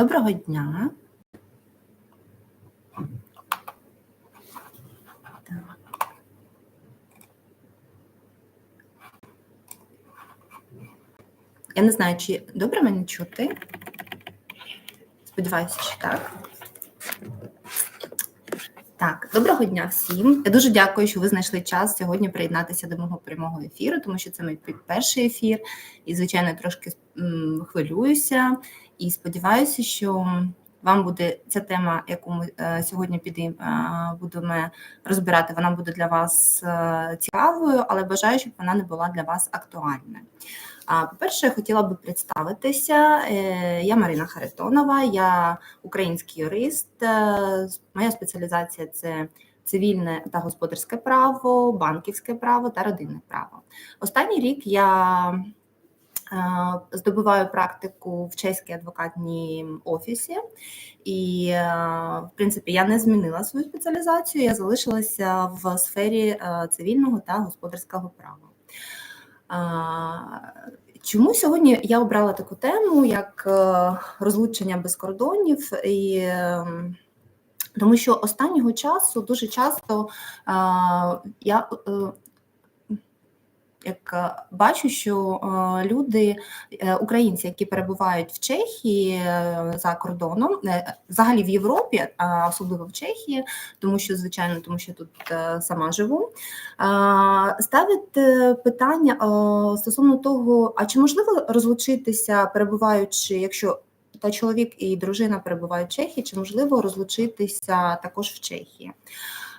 Доброго дня. Я не знаю, чи добре мене чути. Сподіваюся, що так. Так, доброго дня всім. Я дуже дякую, що ви знайшли час сьогодні приєднатися до мого прямого ефіру, тому що це мій перший ефір, і, звичайно, трошки хвилююся і сподіваюся, що вам буде ця тема, яку ми е, сьогодні підемо, е, будемо розбирати. Вона буде для вас е, цікавою, але бажаю, щоб вона не була для вас актуальною. По-перше, я хотіла би представитися. Я Марина Харитонова, я український юрист. Моя спеціалізація це цивільне та господарське право, банківське право та родинне право. Останній рік я здобуваю практику в чеській адвокатній офісі, і, е, в принципі, я не змінила свою спеціалізацію, я залишилася в сфері е, цивільного та господарського права. Чому сьогодні я обрала таку тему, як е, розлучення без кордонів, і тому що останнього часу дуже часто а, я е, як е, бачу, що е, люди, е, українці, які перебувають в Чехії за кордоном, взагалі в Європі, а особливо в Чехії, тому що, звичайно, тому що тут сама живу, ставить питання стосовно того, а чи можливо розлучитися, перебуваючи, якщо та чоловік і дружина перебувають в Чехії, чи можливо розлучитися також в Чехії?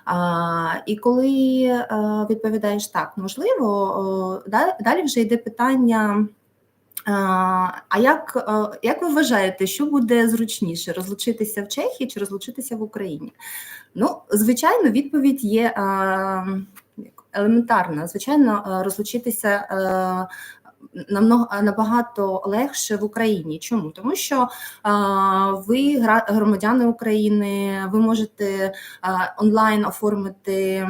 А, І коли а, відповідаєш так, можливо, да- далі вже йде питання. А, а як, як ви вважаєте, що буде зручніше розлучитися в Чехії чи розлучитися в Україні? Ну, звичайно, відповідь є елементарна. Звичайно, розлучитися намного набагато легше в Україні. Чому? Тому що ви громадяни України, ви можете онлайн оформити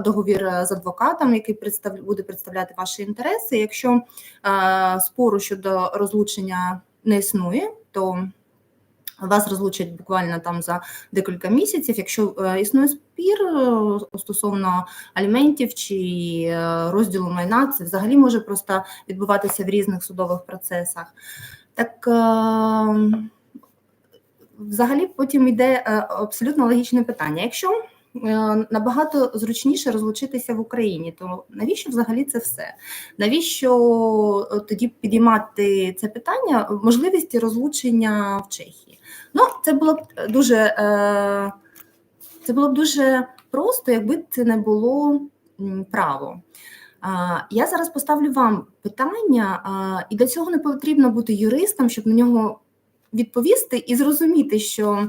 договір з адвокатом, який представ... буде представляти ваші інтереси. Якщо е, спору щодо розлучення не існує, то вас розлучать буквально там за декілька місяців. Якщо е, існує спір е, стосовно аліментів чи е, розділу майна, це взагалі може просто відбуватися в різних судових процесах. Так взагалі потім йде абсолютно логічне питання. Якщо набагато зручніше розлучитися в Україні, то навіщо взагалі це все? Навіщо тоді підіймати це питання можливості розлучення в Чехії? Ну, це було б дуже е, це було б дуже просто, якби це не було право. Я зараз поставлю вам питання, і для цього не потрібно бути юристом, щоб на нього відповісти і зрозуміти, що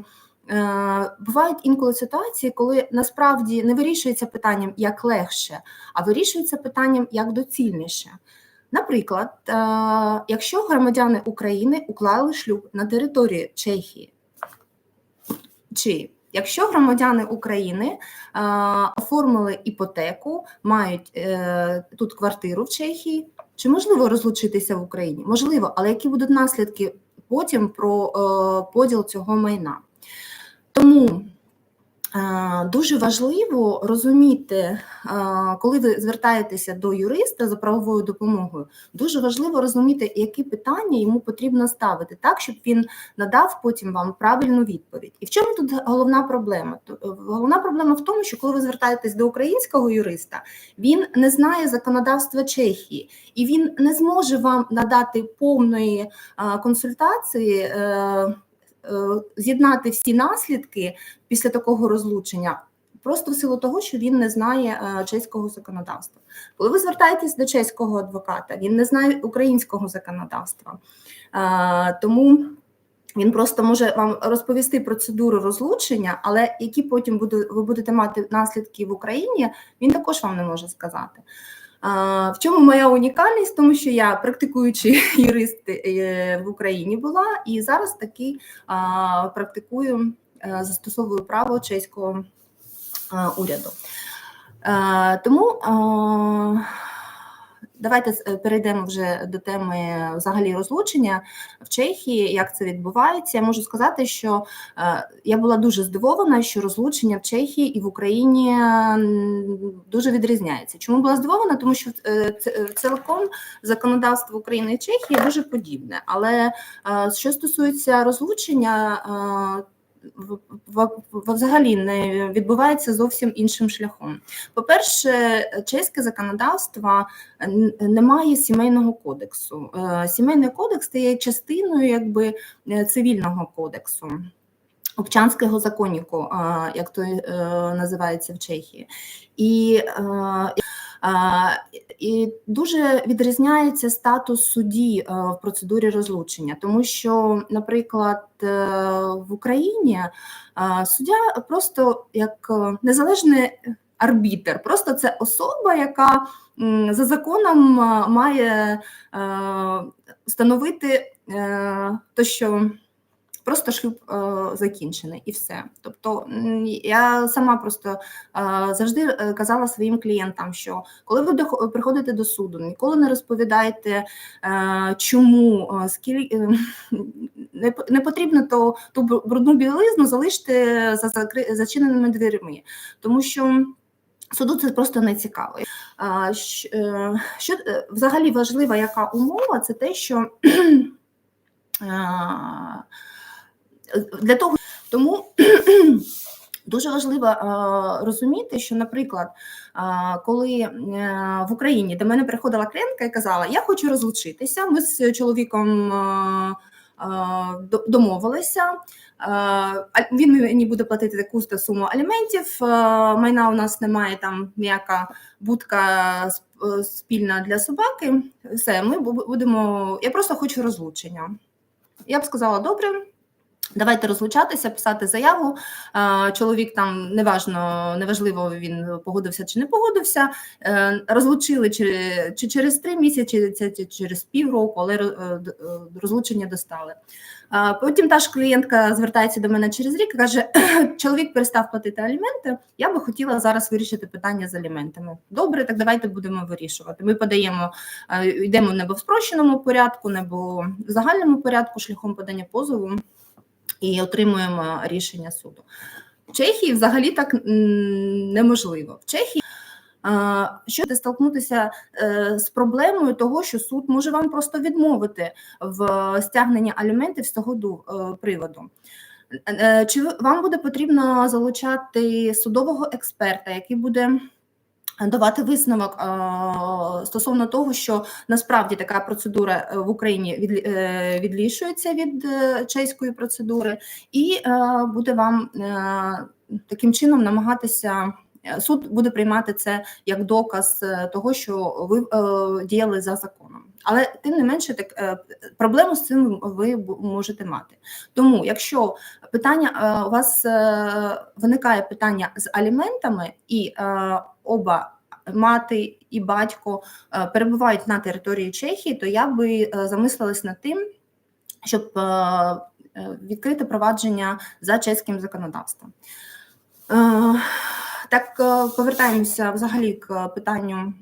е, бувають інколи ситуації, коли насправді не вирішується питанням як легше, а вирішується питанням як доцільніше. Наприклад, е, якщо громадяни України уклали шлюб на території Чехії, чи якщо громадяни України е, оформили іпотеку, мають е, тут квартиру в Чехії, чи можливо розлучитися в Україні? Можливо, але які будуть наслідки потім про поділ цього майна? Тому дуже важливо розуміти, е, коли ви звертаєтеся до юриста за правовою допомогою, дуже важливо розуміти, які питання йому потрібно ставити, так щоб він надав потім вам правильну відповідь. І в чому тут головна проблема? Е, Головна проблема в тому, що коли ви звертаєтесь до українського юриста, він не знає законодавства Чехії, і він не зможе вам надати повної е, консультації. Е, З'єднати всі наслідки після такого розлучення просто в силу того, що він не знає е, чеського законодавства. Коли ви звертаєтесь до чеського адвоката, він не знає українського законодавства. Е, Тому він просто може вам розповісти процедуру розлучення, але які потім ви будете мати наслідки в Україні, він також вам не може сказати. В чому моя унікальність? Тому що я практикуючий юрист е, в Україні була, і зараз таки практикую, е, застосовую право чеського уряду. Е, Тому давайте е, перейдемо вже до теми взагалі розлучення в Чехії. Як це відбувається? Я можу сказати, що е, я була дуже здивована, що розлучення в Чехії і в Україні дуже відрізняється. Чому була здивована? Тому що е, е, цілком законодавство України і Чехії дуже подібне. Але е, що стосується розлучення, е, взагалі не відбувається зовсім іншим шляхом. По-перше, чеське законодавство н- немає сімейного кодексу. Е, Сімейний кодекс це є частиною якби е, цивільного кодексу. Обчанського законіку, е, як то називається в Чехії, і, і дуже відрізняється статус судді е, в процедурі розлучення, тому що, наприклад, е, в Україні е, суддя просто як незалежний арбітер, просто це особа, яка за законом має встановити те, що просто шлюб е, закінчений і все. Тобто я сама просто е, завжди е, казала своїм клієнтам, що коли ви приходите до суду, ніколи не розповідайте, е, чому скільки не, потрібно то ту брудну білизну залишити за зачиненими дверима, тому що. Суду це просто не цікаво. Що взагалі важлива яка умова, це те, що для того, тому дуже важливо розуміти, що, наприклад, коли е, в Україні до мене приходила клієнтка і казала, я хочу розлучитися, ми з чоловіком домовилися. Він мені буде платити таку суму аліментів. Майна у нас немає там м'яка будка е, спільна для собаки. Все, ми будемо. Я просто хочу розлучення. Я б сказала, добре. Давайте розлучатися, писати заяву. Чоловік там неважно, неважливо, він погодився чи не погодився. Е, Розлучили чи, чи через три місяці, чи, через півроку, але е, е, розлучення достали. Потім та ж клієнтка звертається до мене через рік і каже: чоловік перестав платити аліменти. Я би хотіла зараз вирішити питання з аліментами. Добре, так давайте будемо вирішувати. Ми подаємо, е, йдемо небо в спрощеному порядку, небо в загальному порядку шляхом подання позову і отримуємо рішення суду. В Чехії взагалі так неможливо. В Чехії що ти столкнутися е, з проблемою того, що суд може вам просто відмовити в стягненні аліментів з того е, приводу. Е, Чи вам буде потрібно залучати судового експерта, який буде давати висновок стосовно того, що насправді така процедура е, в Україні е, відлішується від е, чеської процедури, і буде вам таким чином намагатися. Суд буде приймати це як доказ того, що ви діяли за законом. Але тим не менше, так е, проблему з цим ви можете мати. Тому, якщо питання е, у вас е, виникає питання з аліментами, і оба мати і батько перебувають на території Чехії, то я би замислилась над тим, щоб відкрити провадження за чеським законодавством. Так, повертаємося взагалі к питанню.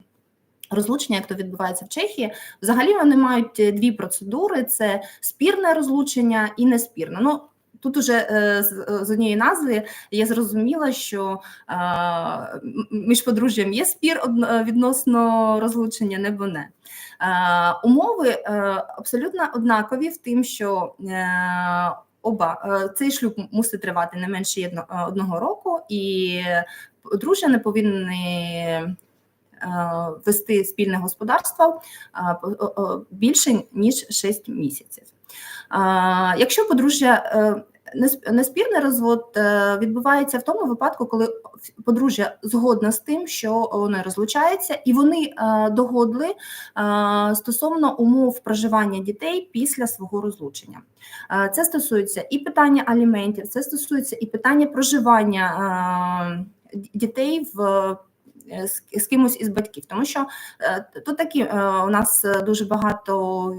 Розлучення, як то відбувається в Чехії, взагалі вони мають е, дві процедури: це спірне розлучення і неспірне. Ну тут уже е, з, е, однієї назви я зрозуміла, що між подружжям є спір відносно розлучення, небо не. Умови абсолютно однакові в тим, що оба цей шлюб мусить тривати не менше одного року, і подружжя не повинні вести спільне господарство е, більше ніж 6 місяців. Якщо подружжя е, неспірний розвод е, відбувається в тому випадку, коли подружжя згодна з тим, що вони розлучаються, і вони е, догодли е, стосовно умов проживання дітей після свого розлучення. Е, Це стосується і питання аліментів, це стосується і питання проживання е, дітей в. Е, З, кимось із батьків, тому що е, тут такі е, у нас дуже багато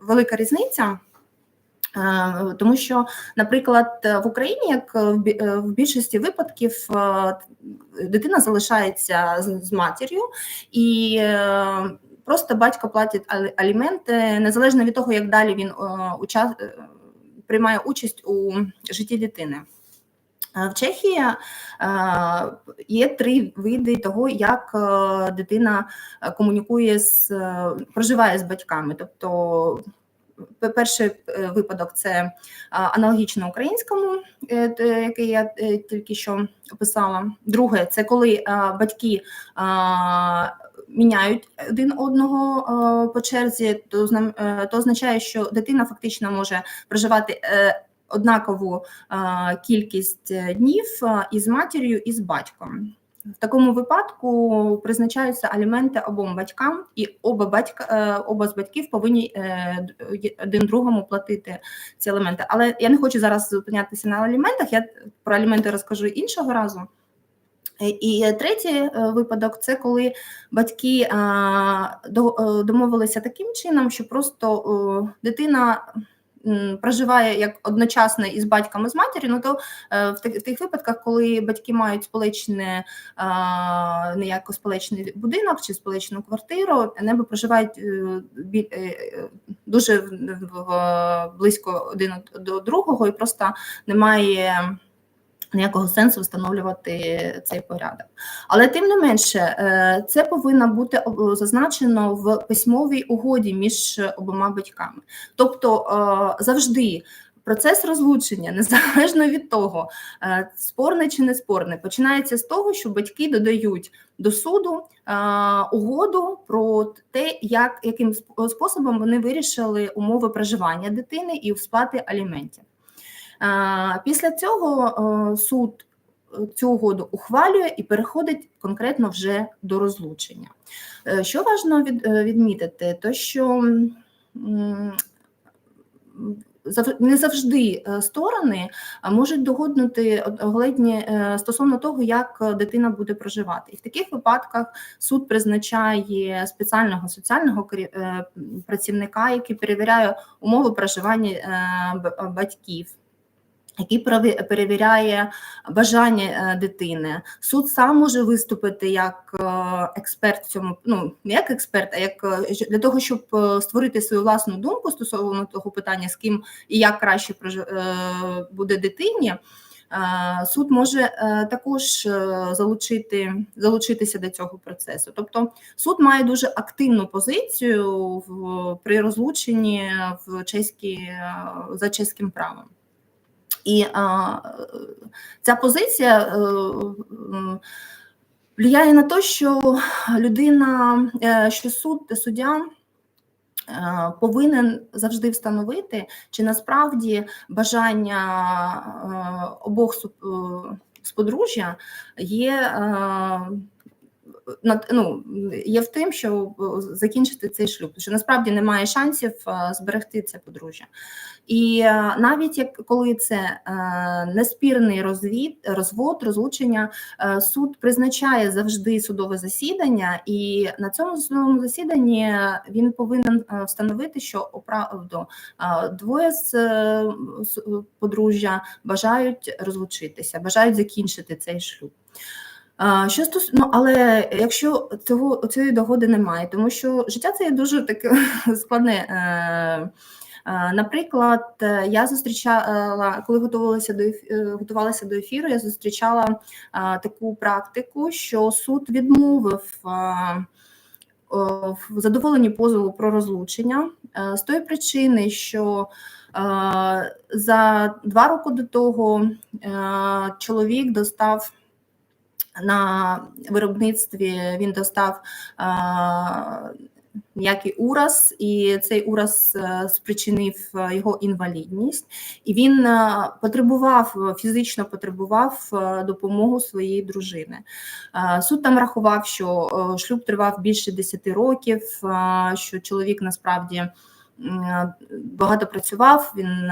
велика різниця Тому що, наприклад, в Україні, як в бі- в більшості випадків, дитина залишається з матір'ю, і просто батько платить алі- аліменти незалежно від того, як далі він приймає участь у житті дитини. Е, В Чехії е, є три види того, як е, дитина комунікує з проживає з батьками. Тобто, пе- перший випадок це аналогічно українському, який я тільки що описала. Друге, це коли батьки міняють один одного по черзі, то означає, що дитина фактично може проживати. Однакову кількість е, днів із матір'ю і з батьком. В такому випадку призначаються аліменти обом батькам, і оба батька е, оба з батьків повинні е, один другому платити ці аліменти. Але я не хочу зараз зупинятися на аліментах. Я про аліменти розкажу іншого разу. І третій випадок це коли батьки домовилися таким чином, що просто дитина проживає як одночасно із батьком і з матір'ю, ну то е, в тих, випадках, коли батьки мають сполечне неяко сполечний будинок чи сполечну квартиру, неби проживають е, е, дуже близько один до другого, і просто немає ніякого сенсу встановлювати цей порядок. Але тим не менше, е, це повинно бути зазначено в письмовій угоді між обома батьками. Тобто е, завжди. Процес розлучення, незалежно від того, е, спорне чи не спорне, починається з того, що батьки додають до суду е, угоду про те, як, яким способом вони вирішили умови проживання дитини і сплати аліментів. Після цього е, суд е, цю угоду ухвалює і переходить конкретно вже до розлучення. Е, Що важливо відмітити, то що не завжди сторони можуть догоднути од- огледні е, стосовно того, як дитина буде проживати. І в таких випадках суд призначає спеціального соціального працівника, який перевіряє умови проживання батьків який переві- перевіряє бажання е, дитини. Суд сам може виступити як е, експерт в цьому, ну не як експерт, а як е, для того, щоб створити свою власну думку стосовно того питання, з ким і як краще буде дитині. Суд може також залучити залучитися до цього процесу. Тобто суд має дуже активну позицію в при розлученні в чеській е, за чеським правом. І а, ця позиція е, м, впливає на те, що людина, е, що суд, суддя е, повинен завжди встановити, чи насправді бажання обох з подружжя є. Ну, є в тим, що закінчити цей шлюб, що насправді немає шансів е, зберегти це подружжя. І е, навіть як коли це е, неспірний розвід, розвод, розлучення, суд призначає завжди судове засідання, і на цьому судовому засіданні він повинен встановити, що оправду двоє з- подружжя бажають розлучитися, бажають закінчити цей шлюб. Що стос... ну, але якщо цього цієї догоди немає, тому що життя це є дуже таке складне. Е, е, Наприклад, я зустрічала, коли готувалася до е, готувалася до ефіру, я зустрічала таку практику, що суд відмовив в задоволенні позову про розлучення з тої причини, що за два роки до того чоловік достав на виробництві він достав м'який ураз, і цей ураз е, спричинив е, його інвалідність, і він е, потребував фізично потребував допомогу своєї дружини. Суд там рахував, що шлюб тривав більше 10 років, що чоловік насправді. Багато працював, він е,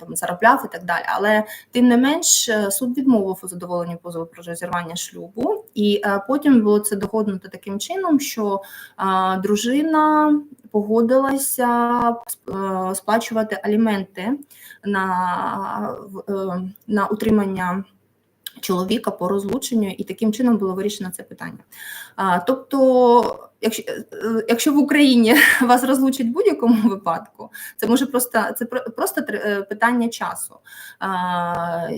там заробляв і так далі. Але Тим не менш, е, суд відмовив у задоволенні позову про розірвання шлюбу, і е, потім було це догоднуто таким чином, що дружина погодилася сп- сплачувати аліменти на, на утримання чоловіка по розлученню, і таким чином було вирішено це питання. А, тобто, якщо, е, якщо в Україні вас розлучать в будь-якому випадку, це може просто це просто е, питання часу. А,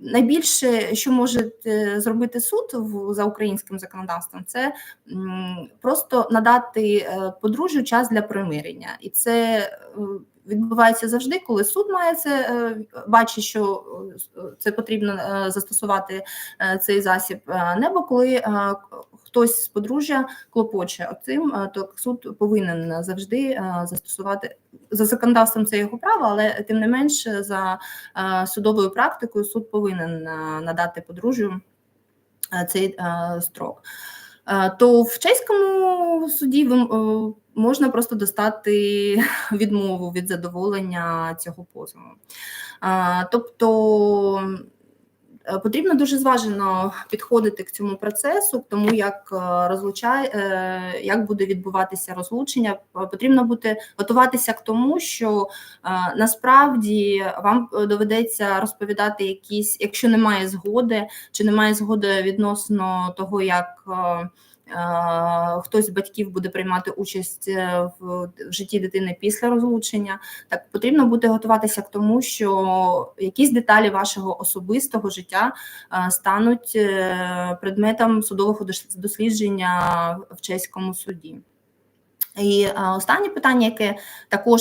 Найбільше, що може е, зробити суд за українським законодавством, це просто надати е, подружжю час для примирення, і це е, відбувається завжди, коли суд має це е, бачить, що е, це потрібно е, застосувати цей засіб, небо коли хтось з подружжя клопоче оцим, то суд повинен завжди застосувати за законодавством це його право, але тим не менш за судовою практикою суд повинен надати подружжю цей строк. То в чеському суді можна просто достати відмову від задоволення цього позову. Тобто е, потрібно дуже зважено підходити к цьому процесу, тому як е, розлучає, е, як буде відбуватися розлучення. Потрібно бути готуватися к тому, що насправді вам доведеться розповідати якісь, якщо немає згоди, чи немає згоди відносно того, як. Е, Хтось з батьків буде приймати участь е, в житті дитини після розлучення, так потрібно буде готуватися к тому, що якісь деталі вашого особистого життя е, стануть предметом судового дослідження в чеському суді. І останнє питання, яке також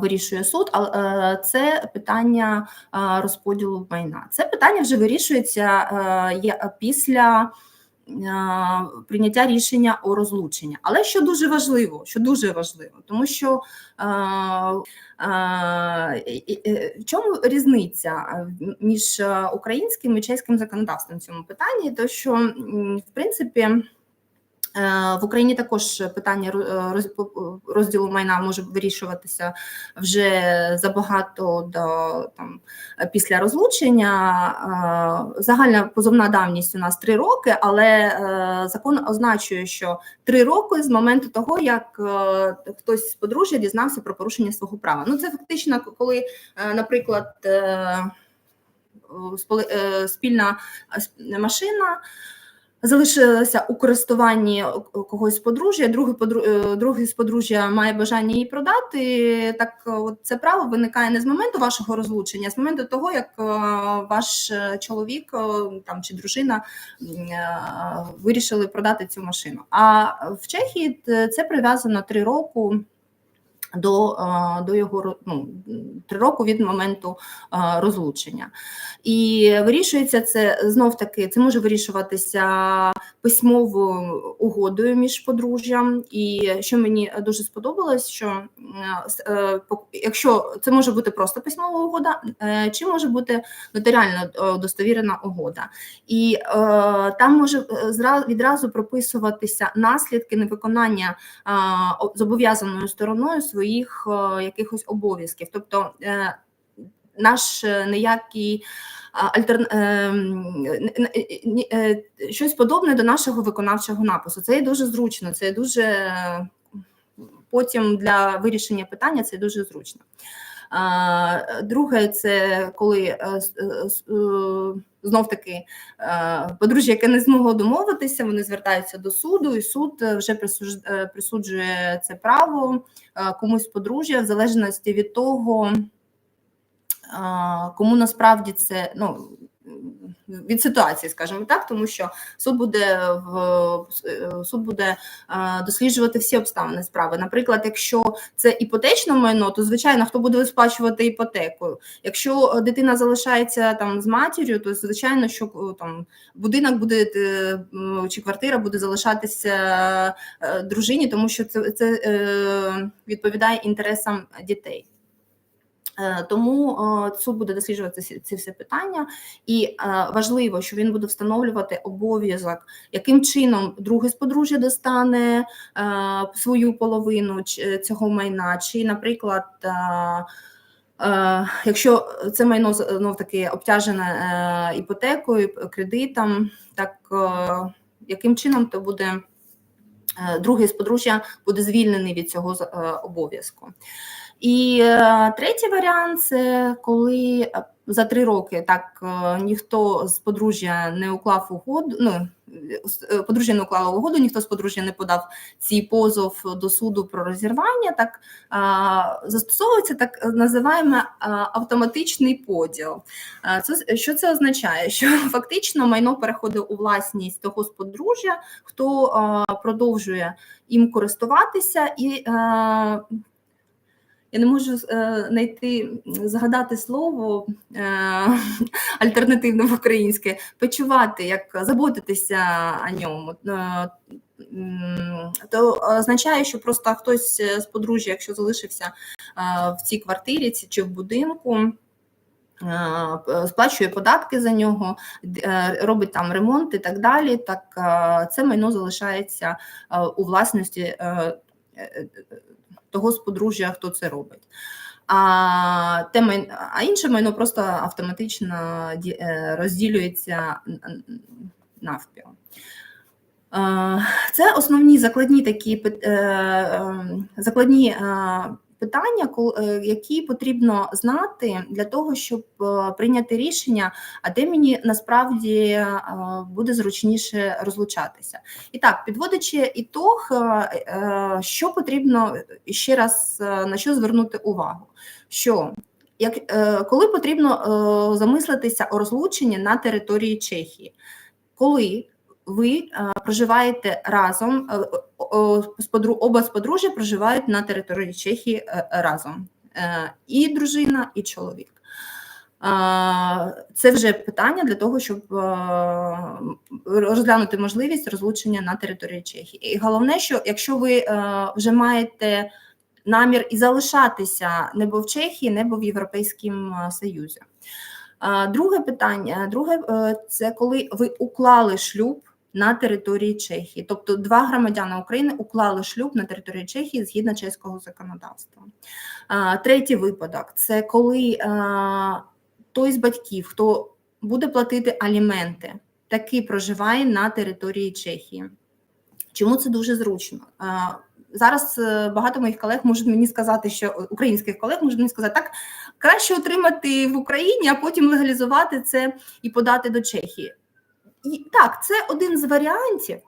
вирішує суд, це питання розподілу майна. Це питання вже вирішується після прийняття рішення о розлученні. Але що дуже важливо, що дуже важливо, тому що е, е, е, в чому різниця е, між е, українським і чеським законодавством в цьому питанні? То що в принципі. Е, В Україні також питання е, розділу майна може вирішуватися вже забагато до там після розлучення. Е, Загальна позовна давність у нас три роки, але закон означує, що три роки з моменту того, як хтось з подружжя дізнався про порушення свого права. Ну це фактично, коли, наприклад, спільна машина залишилася у користуванні когось подружжя, другий, подру, е, другий з подружжя має бажання її продати. Так, е, от це право виникає не з моменту вашого розлучення, а з моменту того, як е, ваш чоловік там чи дружина вирішили продати цю машину. А в Чехії це прив'язано три роки. До, е, до його ну, три роки від моменту е, розлучення. І вирішується це знов таки, це може вирішуватися письмовою угодою між подружжям. І що мені дуже сподобалось, що е, якщо це може бути просто письмова угода, чи може бути нотаріально достовірена угода, і там може відразу прописуватися наслідки невиконання зобов'язаною стороною своїх е, якихось обов'язків. Тобто е, наш е, ніякий а, альтерн... м, н- н- ні- е, щось подобне до нашого виконавчого напису. Це є дуже зручно, це є дуже потім для вирішення питання це дуже зручно. Друге, це коли знов таки подружжя, яке не змогло домовитися, вони звертаються до суду, і суд вже присуджує це право комусь подружжя в залежності від того, кому насправді це ну. Від ситуації, скажімо так, тому що суд буде в е, суд буде е, досліджувати всі обставини справи. Наприклад, якщо це іпотечне майно, то звичайно хто буде сплачувати іпотеку. Якщо дитина залишається там з матір'ю, то звичайно, що е, там будинок буде чи квартира буде залишатися дружині, тому що це, це відповідає інтересам дітей. Е, Тому е, суд буде досліджувати ці, всі питання, і е, важливо, що він буде встановлювати обов'язок, яким чином другий з подружжя достане свою половину цього майна, чи, наприклад, якщо це майно знов таки обтяжене іпотекою, кредитом, так яким чином то буде другий з подружжя буде звільнений від цього е, обов'язку. І е, третій варіант це коли е, за три роки так е, ніхто з подружжя не уклав угоду. Ну е, подружжя не уклало угоду, ніхто з подружжя не подав цей позов до суду про розірвання. Так застосовується так називаємо автоматичний поділ. Це що це означає? Що фактично майно переходить у власність того з подружжя, хто продовжує їм користуватися і. Я не можу е, знайти, згадати слово е, альтернативне в українське, почувати, як заботитися о ньому. Е, то означає, що просто хтось з подружжя, якщо залишився е, в цій квартирі чи в будинку, е, сплачує податки за нього, е, робить там ремонт і так далі, так е, це майно залишається е, у власності е, е, того з подружжя, хто це робить. А, те май... а інше майно просто автоматично е, розділюється навпіл. Е, Це основні закладні такі е, е, закладні питання, е, які потрібно знати для того, щоб е, прийняти рішення, а де мені насправді е, буде зручніше розлучатися. І так, підводячи ітог, що потрібно ще раз на що звернути увагу? Що як, коли потрібно замислитися о розлученні на території Чехії, коли ви е, проживаєте разом, е, оба з подружжя проживають на території Чехії е, разом, і дружина, і чоловік. Це вже питання для того, щоб розглянути можливість розлучення на території Чехії. І головне, що якщо ви вже маєте намір і залишатися небо в Чехії, небо в Європейському Союзі. Друге питання, друге це коли ви уклали шлюб на території Чехії, тобто два громадяни України уклали шлюб на території Чехії згідно чеського законодавства. Третій випадок це коли той з батьків, хто буде платити аліменти, таки проживає на території Чехії. Чому це дуже зручно? Зараз е, багато моїх колег можуть мені сказати, що українських колег можуть мені сказати, так краще отримати в Україні, а потім легалізувати це і подати до Чехії. І так, це один з варіантів.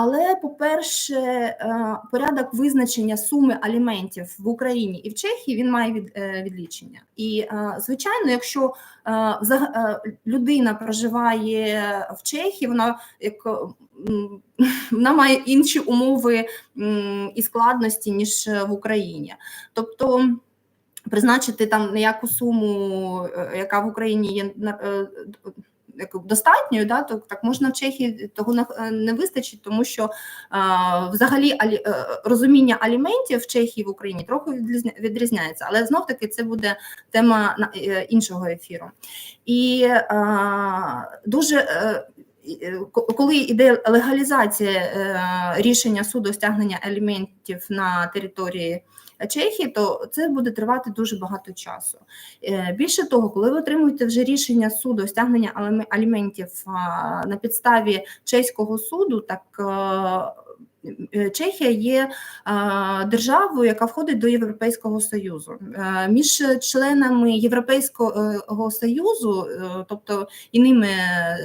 Але, по-перше, е, порядок визначення суми аліментів в Україні і в Чехії він має від, е, відлічення. І, е, звичайно, якщо людина проживає в Чехії, вона як вона має інші умови і складності ніж в Україні. Тобто призначити там неяку суму, яка в Україні є достатньою, да, то так можна в Чехії того не, не вистачить, тому що е, взагалі алі, е, розуміння аліментів в Чехії в Україні трохи відрізняється, але знов таки це буде тема е, іншого ефіру. І е, дуже е, е, коли йде легалізація е, рішення суду стягнення аліментів на території Чехії, то це буде тривати дуже багато часу. Е, Більше того, коли ви отримуєте вже рішення суду стягнення аліментів на підставі чеського суду, так е, е, Чехія є державою, яка входить до Європейського Союзу. Е, Між членами Європейського Союзу, е, тобто іними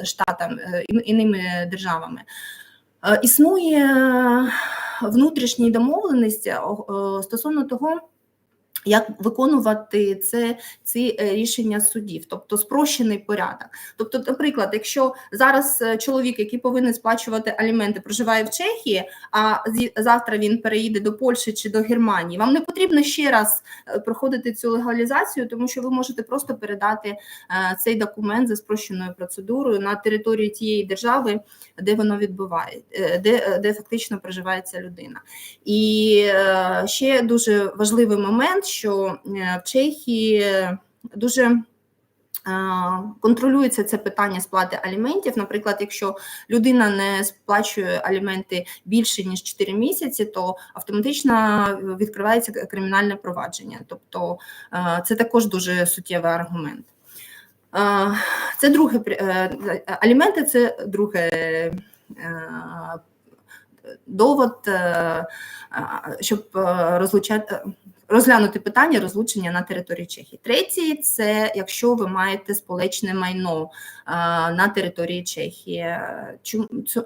штатами, е, іними державами, е, існує внутрішня домовленості е, стосовно того. Як виконувати це ці е, рішення судів, тобто спрощений порядок. Тобто, наприклад, якщо зараз е, чоловік, який повинен сплачувати аліменти, проживає в Чехії, а завтра він переїде до Польщі чи до Германії, вам не потрібно ще раз е, проходити цю легалізацію, тому що ви можете просто передати цей документ за спрощеною процедурою на території тієї держави, де воно відбуває, де, де фактично проживає ця людина. І ще дуже важливий момент, що е, в Чехії дуже е, контролюється це питання сплати аліментів. Наприклад, якщо людина не сплачує аліменти більше ніж 4 місяці, то автоматично відкривається кримінальне провадження. Тобто е, це також дуже суттєвий аргумент. Е, Це друге е, аліменти, це друге. е, довод, е, щоб е, розлучати. Розглянути питання розлучення на території Чехії. Третій це якщо ви маєте сполечне майно на території Чехії.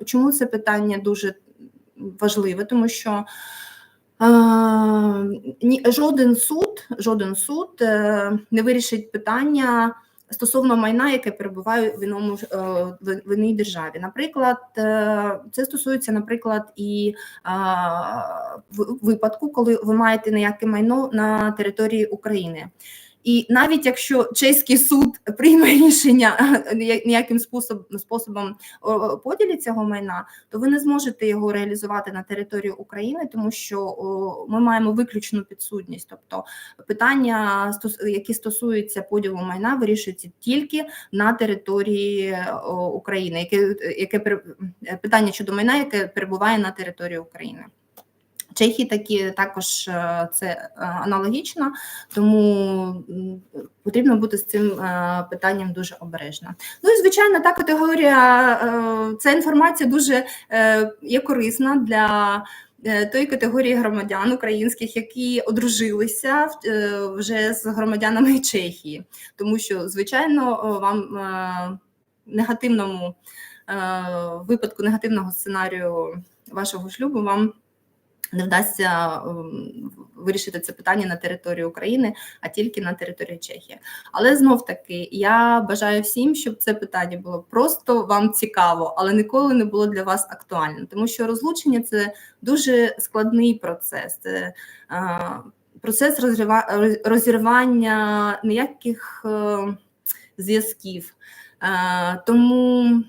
Чому, це питання дуже важливе? Тому що жоден суд, жоден суд е, не вирішить питання стосовно майна, яке перебуває в іному е, в іній державі. Наприклад, е, це стосується, наприклад, і випадку, коли ви маєте неяке майно на території України. І навіть якщо чеський суд прийме рішення е, ніяким способ, способом поділі цього майна, то ви не зможете його реалізувати на території України, тому що ми маємо виключну підсудність. Тобто питання, які стосуються поділу майна, вирішуються тільки на території України, яке, яке пере- питання щодо майна, яке перебуває на території України. Чехії такі також е, це е, аналогічно, тому потрібно бути з цим е, питанням дуже обережно. Ну і звичайно, та категорія, ця інформація дуже є корисна для. Тої категорії громадян українських, які одружилися вже з громадянами Чехії, тому що звичайно вам негативному випадку негативного сценарію вашого шлюбу вам не вдасться ем, вирішити це питання на території України, а тільки на території Чехії. Але знов таки я бажаю всім, щоб це питання було просто вам цікаво, але ніколи не було для вас актуальним, тому що розлучення це дуже складний процес. Це е, процес розірвання ніяких е, зв'язків. Е, тому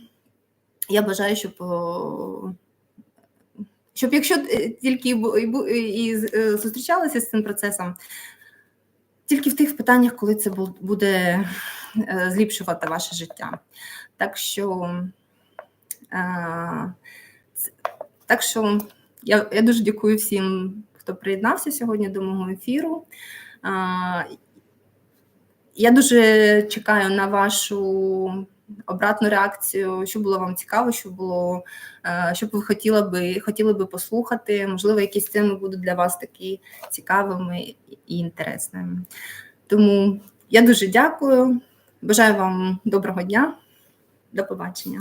я бажаю, щоб. Щоб якщо е, тільки і е, зустрічалися з цим процесом, тільки в тих питаннях, коли це буде е, зліпшувати ваше життя. Так що, так що я, я дуже дякую всім, хто приєднався сьогодні до мого ефіру. Я дуже чекаю на вашу обратну реакцію, що було вам цікаво, що було, е, що б ви хотіли би, хотіли би послухати. Можливо, якісь теми будуть для вас такі цікавими і інтересними. Тому я дуже дякую. Бажаю вам доброго дня. До побачення.